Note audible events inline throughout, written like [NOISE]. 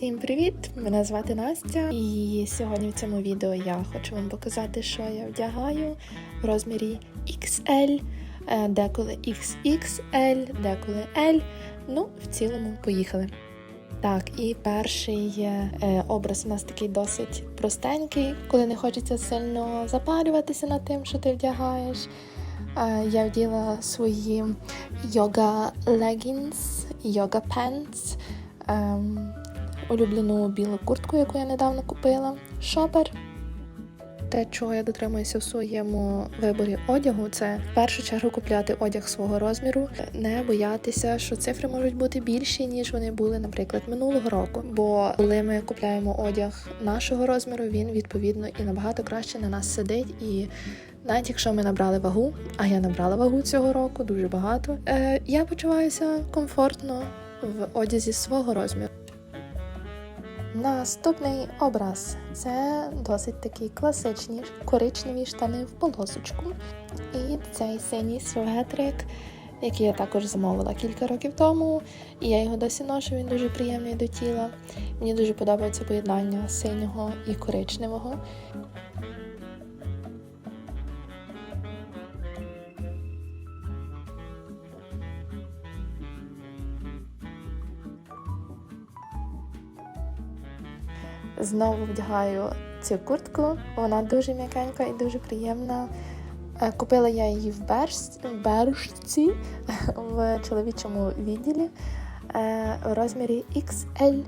Всім привіт! Мене звати Настя, і сьогодні в цьому відео я хочу вам показати, що я вдягаю в розмірі XL, е, деколи XXL, деколи L. Ну, в цілому, поїхали. Так, і перший е, образ у нас такий досить простенький, коли не хочеться сильно запарюватися над тим, що ти вдягаєш. Е, я вділа свої йога leggings, йога pants, ем, улюблену білу куртку, яку я недавно купила, шопер. Те, чого я дотримуюся в своєму виборі одягу, це в першу чергу купляти одяг свого розміру, не боятися, що цифри можуть бути більші, ніж вони були, наприклад, минулого року. Бо коли ми купляємо одяг нашого розміру, він відповідно і набагато краще на нас сидить. І навіть якщо ми набрали вагу, а я набрала вагу цього року дуже багато, е, я почуваюся комфортно в одязі свого розміру. Наступний образ це досить такі класичні коричневі штани в полосочку. І цей синій светрик, який я також замовила кілька років тому, і я його досі ношу, він дуже приємний до тіла. Мені дуже подобається поєднання синього і коричневого. Знову вдягаю цю куртку. Вона дуже м'якенька і дуже приємна. Е, Купила я її в бершці, [LAUGHS] в чоловічому відділі е, у розмірі XL.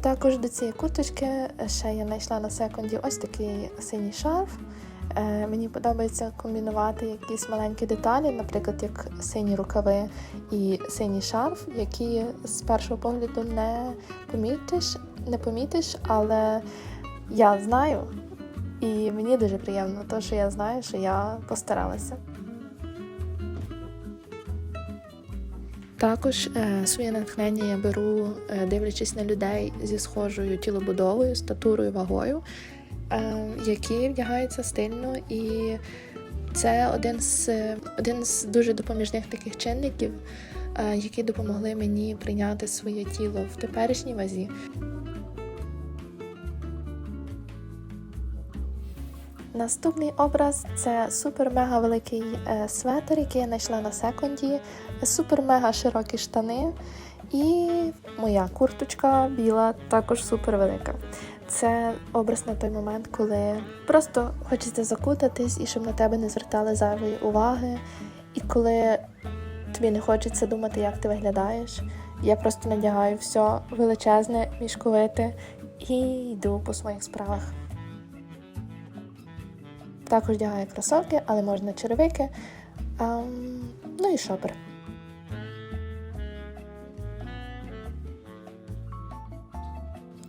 Також до цієї курточки ще я знайшла на секунді ось такий синій шарф. Е, Мені подобається комбінувати якісь маленькі деталі, наприклад, як сині рукави і синій шарф, які з першого погляду не помітиш, не помітиш, але я знаю, і мені дуже приємно, тому що я знаю, що я постаралася. Також е, своє натхнення я беру, е, дивлячись на людей зі схожою тілобудовою, статурою, вагою, які вдягаються стильно, і це один з один з дуже допоміжних таких чинників, е, які допомогли мені прийняти своє тіло в теперішній вазі. Наступний образ це супер-мега великий е, светр, який я знайшла на секунді, супер-мега широкі штани і моя курточка біла, також супер велика. Це образ на той момент, коли просто хочеться закутатись і щоб на тебе не звертали зайвої уваги. І коли тобі не хочеться думати, як ти виглядаєш, я просто надягаю все величезне, мішковите і йду по своїх справах. Також вдягаю кросовки, але можна черевики. Ам, ну і шопер.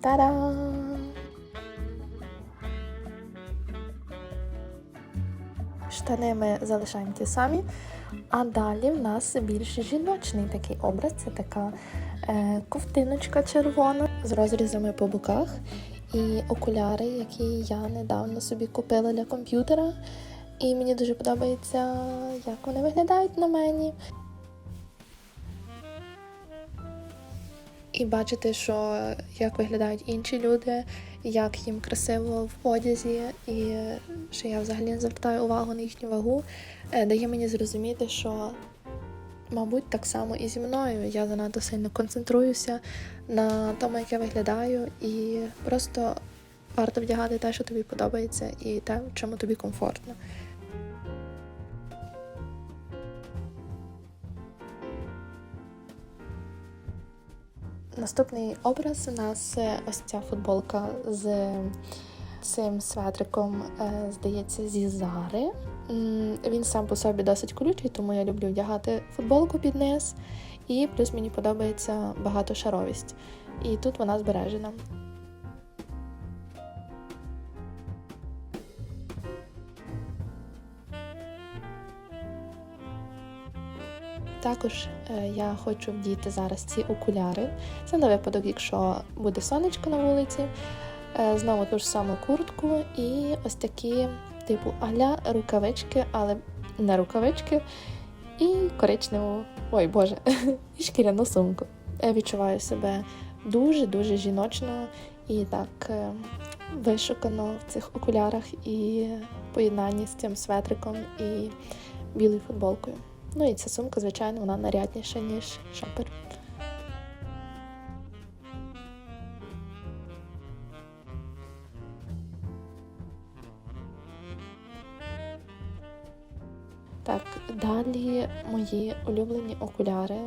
Та-дам! Штани ми залишаємо ті самі. А далі в нас більш жіночний такий образ. Це така е, ковтиночка червона з розрізами по боках і окуляри, які я недавно собі купила для комп'ютера. І мені дуже подобається, як вони виглядають на мені. І бачити, що як виглядають інші люди, як їм красиво в одязі, і що я взагалі не звертаю увагу на їхню вагу, е, дає мені зрозуміти, що, мабуть, так само і зі мною. Я занадто сильно концентруюся на тому, як я виглядаю, і просто варто вдягати те, що тобі подобається, і те, в чому тобі комфортно. Наступний образ у нас е, ось ця футболка з цим светриком, е, здається, зі Зари. Він сам по собі досить колючий, тому я люблю вдягати футболку під низ. І плюс мені подобається багатошаровість. І тут вона збережена. Також е, я хочу вдіти зараз ці окуляри. Це на випадок, якщо буде сонечко на вулиці. Е, Знову ту ж саму куртку і ось такі типу аля рукавички, але не рукавички, і коричневу, ой Боже, [LAUGHS] і шкіряну сумку. Я відчуваю себе дуже-дуже жіночно і так е, вишукано в цих окулярах і поєднанні з цим светриком і білою футболкою. Ну і ця сумка, звичайно, вона нарядніша, ніж шопер. Так, далі мої улюблені окуляри.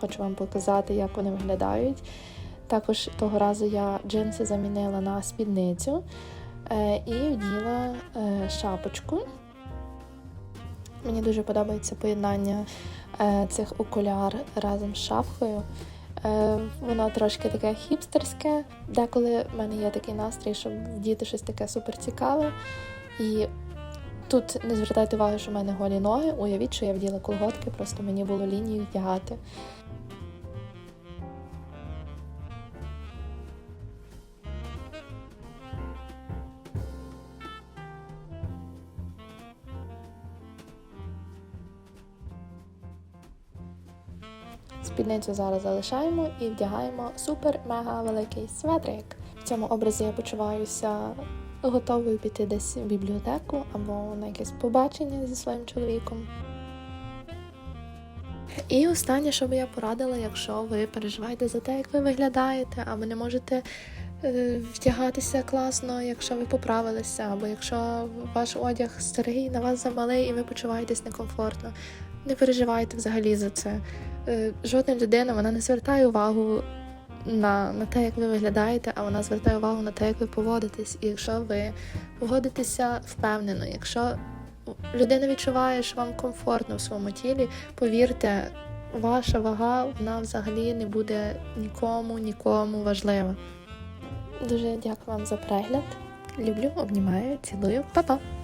Хочу вам показати, як вони виглядають. Також того разу я джинси замінила на спідницю е, і вділа е, шапочку. Мені дуже подобається поєднання е, цих окуляр разом з шапкою. Е, воно трошки таке хіпстерське. Деколи в мене є такий настрій, щоб вдіти щось таке суперцікаве. І тут не звертайте увагу, що в мене голі ноги. Уявіть, що я вділа колготки, просто мені було лінію вдягати. Спідницю зараз залишаємо і вдягаємо супер-мега великий светрик. В цьому образі я почуваюся готовою піти десь в бібліотеку або на якесь побачення зі своїм чоловіком. І останнє, що би я порадила, якщо ви переживаєте за те, як ви виглядаєте, або не можете е, вдягатися класно, якщо ви поправилися, або якщо ваш одяг старий, на вас замалий і ви почуваєтесь некомфортно. Не переживайте взагалі за це. Е, Жодна людина вона не звертає увагу на, на те, як ви виглядаєте, а вона звертає увагу на те, як ви поводитесь. І якщо ви поводитеся впевнено, якщо людина відчуває, що вам комфортно в своєму тілі, повірте, ваша вага вона взагалі не буде нікому, нікому важлива. Дуже дякую вам за перегляд. Люблю, обнімаю, цілую, Па-па!